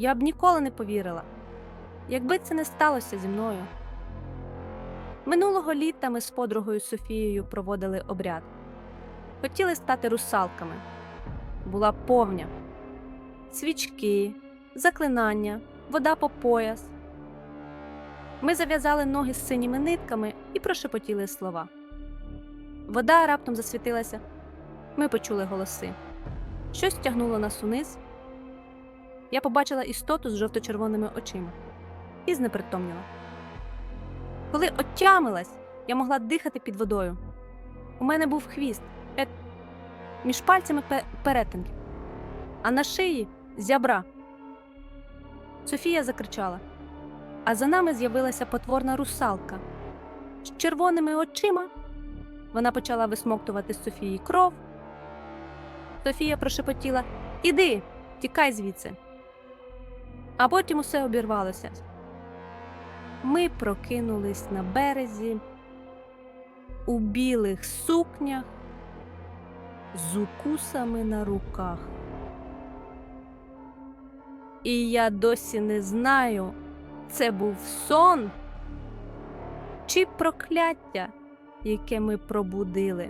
Я б ніколи не повірила, якби це не сталося зі мною. Минулого літа ми з подругою Софією проводили обряд. Хотіли стати русалками. Була повня. Свічки, заклинання, вода по пояс. Ми зав'язали ноги з синіми нитками і прошепотіли слова. Вода раптом засвітилася. Ми почули голоси. Щось тягнуло нас униз. Я побачила істоту з жовто-червоними очима і знепритомніла. Коли отямилась, я могла дихати під водою. У мене був хвіст, між пальцями перетинки, а на шиї зябра. Софія закричала, а за нами з'явилася потворна русалка. З червоними очима вона почала висмоктувати з Софії кров. Софія прошепотіла Іди, тікай звідси. А потім усе обірвалося. Ми прокинулись на березі у білих сукнях з укусами на руках. І я досі не знаю, це був сон чи прокляття, яке ми пробудили.